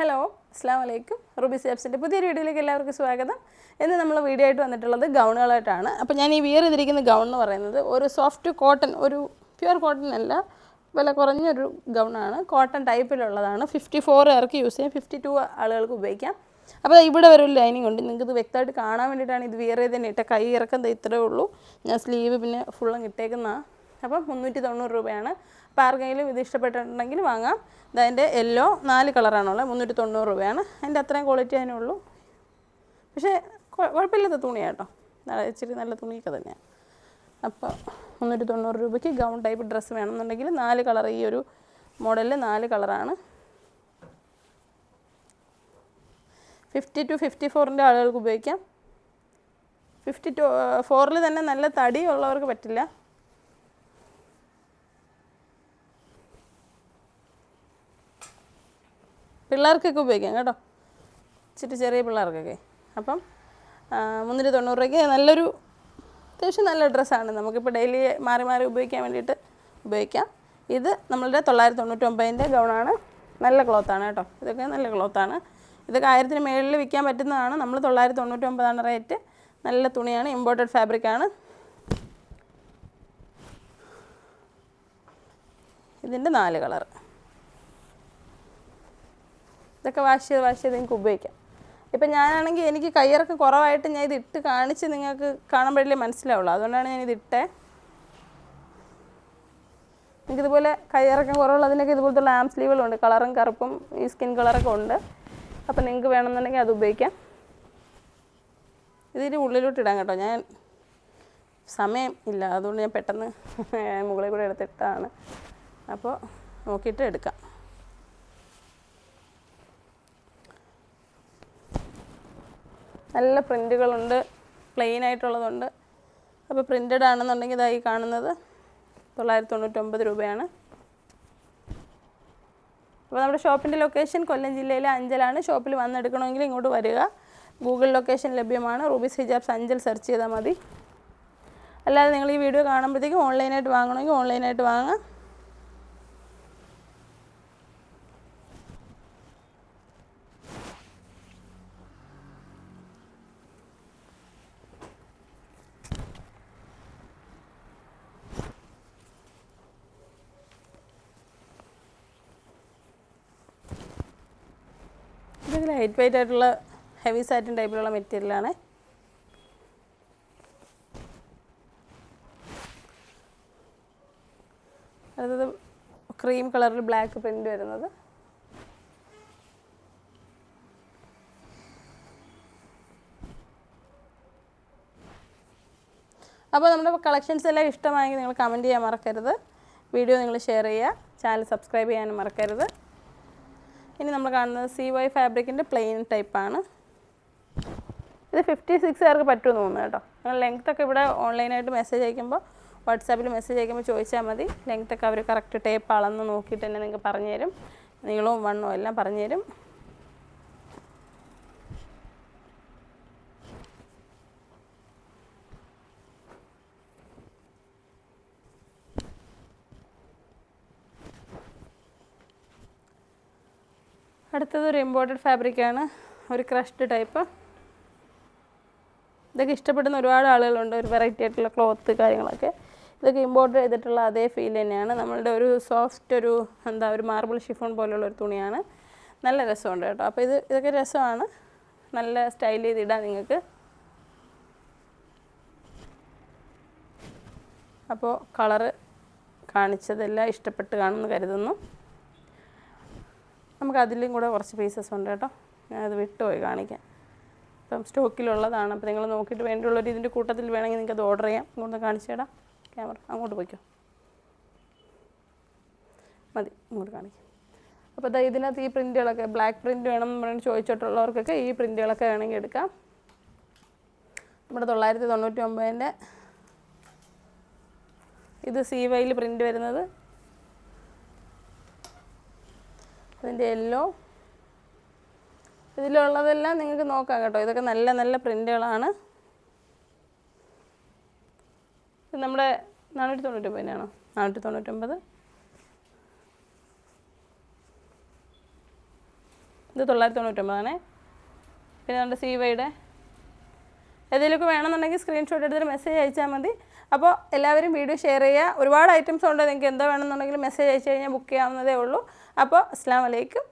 Hello അസ്സാം വലൈക്കും Ruby സാബ്സിന്റെ പുതിയൊരു വീഡിയോയിലേക്ക് എല്ലാവർക്കും സ്വാഗതം. ഇന്ന് നമ്മൾ വീഡിയോ ആയിട്ട് വന്നിട്ടുള്ളത് ഗൗണുകളായിട്ടാണ്. അപ്പോൾ ഞാൻ ഈ വിയർ ചെയ്തിരിക്കുന്ന ഗൗൺ എന്ന് പറയുന്നത് ഒരു സോഫ്റ്റ് കോട്ടൺ ഒരു പ്യുവർ കോട്ടൺ അല്ല വില കുറഞ്ഞൊരു ഗൗണാണ് കോട്ടൺ ടൈപ്പിലുള്ളതാണ് ഫിഫ്റ്റി ഫോർ പേർക്ക് യൂസ് ചെയ്യാം. ഫിഫ്റ്റി ടു ആളുകൾക്ക് ഉപയോഗിക്കാം. അപ്പോൾ ഇവിടെ വരെ ഒരു ലൈനിങ് ഉണ്ട്. നിങ്ങൾക്ക് ഇത് വ്യക്തമായിട്ട് കാണാൻ വേണ്ടിയിട്ടാണ് ഇത് വിയർ ചെയ്ത് തന്നെ ഇട്ട. കൈ ഇറക്കം ഇത്രയേ ഉള്ളൂ. ഞാൻ സ്ലീവ് പിന്നെ ഫുള്ളും ഇട്ടേക്കുന്നതാണ് അപ്പം മുന്നൂറ്റി തൊണ്ണൂറ് രൂപയാണ്. അപ്പോൾ ആർക്കെങ്കിലും ഇത് ഇഷ്ടപ്പെട്ടിട്ടുണ്ടെങ്കിൽ വാങ്ങാം. ഇതതിന്റെ യെല്ലോ നാല് കളറാണുള്ളത് മുന്നൂറ്റി തൊണ്ണൂറ് രൂപയാണ്. അതിന്റെ അത്രയും ക്വാളിറ്റി അതിനുള്ളൂ പക്ഷേ കുഴ- കുഴപ്പമില്ലാത്ത തുണിയാണ് കേട്ടോ. ഇച്ചിരി നല്ല തുണിയൊക്കെ തന്നെയാണ് അപ്പോൾ മുന്നൂറ്റി തൊണ്ണൂറ് രൂപയ്ക്ക് ഗൗൺ ടൈപ്പ് ഡ്രസ്സ് വേണമെന്നുണ്ടെങ്കിൽ നാല് കളർ ഈ ഒരു മോഡലിൽ നാല് കളറാണ്. ഫിഫ്റ്റി ടു ഫിഫ്റ്റി ഫോറിന്റെ ആളുകൾക്ക് ഉപയോഗിക്കാം. ഫിഫ്റ്റി ടു ഫോറിൽ തന്നെ നല്ല തടി ഉള്ളവർക്ക് പറ്റില്ല. പിള്ളേർക്കൊക്കെ ഉപയോഗിക്കാം കേട്ടോ. ഇച്ചിരി ചെറിയ പിള്ളേർക്കൊക്കെ. അപ്പം മുന്നൂറ്റി തൊണ്ണൂറ് രൂപയ്ക്ക് നല്ലൊരു അത്യാവശ്യം നല്ല ഡ്രസ്സാണ്. നമുക്കിപ്പോൾ ഡെയിലി മാറി മാറി ഉപയോഗിക്കാൻ വേണ്ടിയിട്ട് ഉപയോഗിക്കാം. ഇത് നമ്മളുടെ തൊള്ളായിരത്തി തൊണ്ണൂറ്റി ഒമ്പതിന്റെ ഗൗണാണ്. നല്ല ക്ലോത്താണ് കേട്ടോ. ഇതൊക്കെ നല്ല ക്ലോത്താണ്. ഇതൊക്കെ ആയിരത്തിന് മേളിൽ വിൽക്കാൻ പറ്റുന്നതാണ്. നമ്മൾ തൊള്ളായിരത്തി തൊണ്ണൂറ്റി ഒമ്പതാണ് റേറ്റ്. നല്ല തുണിയാണ് ഇമ്പോർട്ടഡ് ഫാബ്രിക്കാണ്. ഇതിന്റെ നാല് കളർ ഇതൊക്കെ വാഷ് ചെയ്ത് വാഷ് ചെയ്ത് നിങ്ങൾക്ക് ഉപയോഗിക്കാം. ഇപ്പം ഞാനാണെങ്കിൽ എനിക്ക് കയ്യിറക്കം കുറവായിട്ട് ഞാൻ ഇത് ഇട്ട് കാണിച്ച് നിങ്ങൾക്ക് കാണുമ്പോഴല്ലേ മനസ്സിലാവുള്ളൂ. അതുകൊണ്ടാണ് ഞാൻ ഇത് ഇട്ടേ. എനിക്കിതുപോലെ കയ്യിറക്കം കുറവുള്ളതിനൊക്കെ ഇതുപോലത്തെ ആം സ്ലീവുകളുണ്ട് കളറും കറുപ്പും ഈ സ്കിൻ കളറൊക്കെ ഉണ്ട്. അപ്പം നിങ്ങൾക്ക് വേണമെന്നുണ്ടെങ്കിൽ അത് ഉപയോഗിക്കാം. ഇതിന് ഉള്ളിലോട്ട് ഇടാം കേട്ടോ. ഞാൻ സമയം ഇല്ല. അതുകൊണ്ട് ഞാൻ പെട്ടെന്ന് മുകളിൽ കൂടെ എടുത്തിട്ടാണ്. അപ്പോൾ നോക്കിയിട്ട് എടുക്കാം. നല്ല പ്രിന്റുകളുണ്ട് പ്ലെയിൻ ആയിട്ടുള്ളതുണ്ട്. അപ്പോൾ പ്രിന്റഡ് ആണെന്നുണ്ടെങ്കിൽ ഇതായി കാണുന്നത് തൊള്ളായിരത്തി തൊണ്ണൂറ്റൊമ്പത് രൂപയാണ്. അപ്പോൾ നമ്മുടെ ഷോപ്പിന്റെ ലൊക്കേഷൻ കൊല്ലം ജില്ലയിലെ അഞ്ചലാണ്. ഷോപ്പിൽ വന്നെടുക്കണമെങ്കിൽ ഇങ്ങോട്ട് വരിക. ഗൂഗിൾ ലൊക്കേഷൻ ലഭ്യമാണ്. റൂബീസ് ഹിജാബ്സ് അഞ്ചൽ സെർച്ച് ചെയ്താൽ മതി. അല്ലാതെ നിങ്ങൾ ഈ വീഡിയോ കാണുമ്പോഴത്തേക്കും ഓൺലൈനായിട്ട് വാങ്ങണമെങ്കിൽ ഓൺലൈനായിട്ട് വാങ്ങാം. ലൈറ്റ് വെയിറ്റ് ആയിട്ടുള്ള ഹെവി സാറ്റിൻ ടൈപ്പിലുള്ള മെറ്റീരിയലാണ്. അടുത്തത് ക്രീം കളറിൽ ബ്ലാക്ക് പ്രിന്റ് വരുന്നത്. അപ്പോൾ നമ്മുടെ കളക്ഷൻസ് എല്ലാം ഇഷ്ടമായെങ്കിൽ നിങ്ങൾ കമന്റ് ചെയ്യാൻ മറക്കരുത്. വീഡിയോ നിങ്ങൾ ഷെയർ ചെയ്യുക. ചാനൽ സബ്സ്ക്രൈബ് ചെയ്യാനും മറക്കരുത്. ഇനി നമ്മൾ കാണുന്നത് സി വൈ ഫാബ്രിക്കിന്റെ പ്ലെയിൻ ടൈപ്പാണ് ഇത് ഫിഫ്റ്റി സിക്സ് പറ്റുമെന്ന് തോന്നുന്നു കേട്ടോ. നിങ്ങൾ ലെങ്ത് ഒക്കെ ഇവിടെ ഓൺലൈനായിട്ട് മെസ്സേജ് അയക്കുമ്പോൾ വാട്സാപ്പിൽ മെസ്സേജ് അയക്കുമ്പോൾ ചോദിച്ചാൽ മതി. ലെങ്ത്തൊക്കെ അവർ കറക്റ്റ് ടേപ്പ് അളന്ന് നോക്കിയിട്ട് തന്നെ നിങ്ങൾക്ക് പറഞ്ഞുതരും. നീളവും വണ്ണവും എല്ലാം പറഞ്ഞു അടുത്തത് ഒരു ഇമ്പോർട്ടഡ് ഫാബ്രിക്കാണ് ഒരു ക്രഷ്ഡ് ടൈപ്പ് ഇതൊക്കെ ഇഷ്ടപ്പെടുന്ന ഒരുപാട് ആളുകളുണ്ട്. ഒരു വെറൈറ്റി ആയിട്ടുള്ള ക്ലോത്ത് കാര്യങ്ങളൊക്കെ. ഇതൊക്കെ ഇമ്പോർട്ട് ചെയ്തിട്ടുള്ള അതേ ഫീൽ തന്നെയാണ്. നമ്മളുടെ ഒരു സോഫ്റ്റ് ഒരു എന്താ ഒരു മാർബിൾ ഷിഫോൺ പോലെയുള്ള ഒരു തുണിയാണ്. നല്ല രസമുണ്ട് കേട്ടോ. അപ്പോൾ ഇത് ഇതൊക്കെ രസമാണ്. നല്ല സ്റ്റൈൽ ചെയ്തിടാം നിങ്ങൾക്ക്. അപ്പോൾ കളറ് കാണിച്ചതെല്ലാം ഇഷ്ടപ്പെട്ട് കാണുമെന്ന് കരുതുന്നു. നമുക്ക് അതിലും കൂടെ കുറച്ച് പീസസ് ഉണ്ട് കേട്ടോ. ഞാൻ ഞാനത് വിട്ടുപോയി കാണിക്കാം ഇപ്പം സ്റ്റോക്കിലുള്ളതാണ് അപ്പോൾ നിങ്ങൾ നോക്കിയിട്ട് വേണ്ടിയുള്ളൊരു ഇതിന്റെ കൂട്ടത്തിൽ വേണമെങ്കിൽ നിങ്ങൾക്ക് അത് ഓർഡർ ചെയ്യാം. ഇങ്ങോട്ട് കാണിച്ചു ക്യാമറ അങ്ങോട്ട് പോയിക്കോ. മതി. ഇങ്ങോട്ട് കാണിക്കാം. അപ്പോൾ ദാ ഇതിനകത്ത് ഈ പ്രിന്റുകളൊക്കെ ബ്ലാക്ക് പ്രിന്റ് വേണം എന്ന് പറഞ്ഞ് ചോദിച്ചിട്ടുള്ളവർക്കൊക്കെ ഈ പ്രിന്റുകളൊക്കെ വേണമെങ്കിൽ എടുക്കാം. നമ്മുടെ തൊള്ളായിരത്തി തൊണ്ണൂറ്റി ഒമ്പതിന്റെ ഇത് സി വൈയിൽ പ്രിന്റ് വരുന്നത് അതിന്റെ യെല്ലോ ഇതിലുള്ളതെല്ലാം നിങ്ങൾക്ക് നോക്കാം കേട്ടോ. ഇതൊക്കെ നല്ല നല്ല പ്രിന്റുകളാണ്. ഇത് നമ്മുടെ നാനൂറ്റി തൊണ്ണൂറ്റൊമ്പതിനാണോ നാനൂറ്റി തൊണ്ണൂറ്റൊമ്പത് ഇത് തൊള്ളായിരത്തി തൊണ്ണൂറ്റൊമ്പതാണേ പിന്നെ നമ്മുടെ സി വൈയുടെ ഏതെങ്കിലുമൊക്കെ വേണമെന്നുണ്ടെങ്കിൽ സ്ക്രീൻഷോട്ട് എടുത്തിട്ട് മെസ്സേജ് അയച്ചാൽ മതി. അപ്പോൾ എല്ലാവരും വീഡിയോ ഷെയർ ചെയ്യുക. ഒരുപാട് ഐറ്റംസ് ഉണ്ട്. നിങ്ങൾക്ക് എന്താ വേണമെന്നുണ്ടെങ്കിൽ മെസ്സേജ് അയച്ചു കഴിഞ്ഞാൽ ബുക്ക് ചെയ്യാവുന്നതേ ഉള്ളൂ. അപ്പോൾ അസ്സാം വലൈക്കും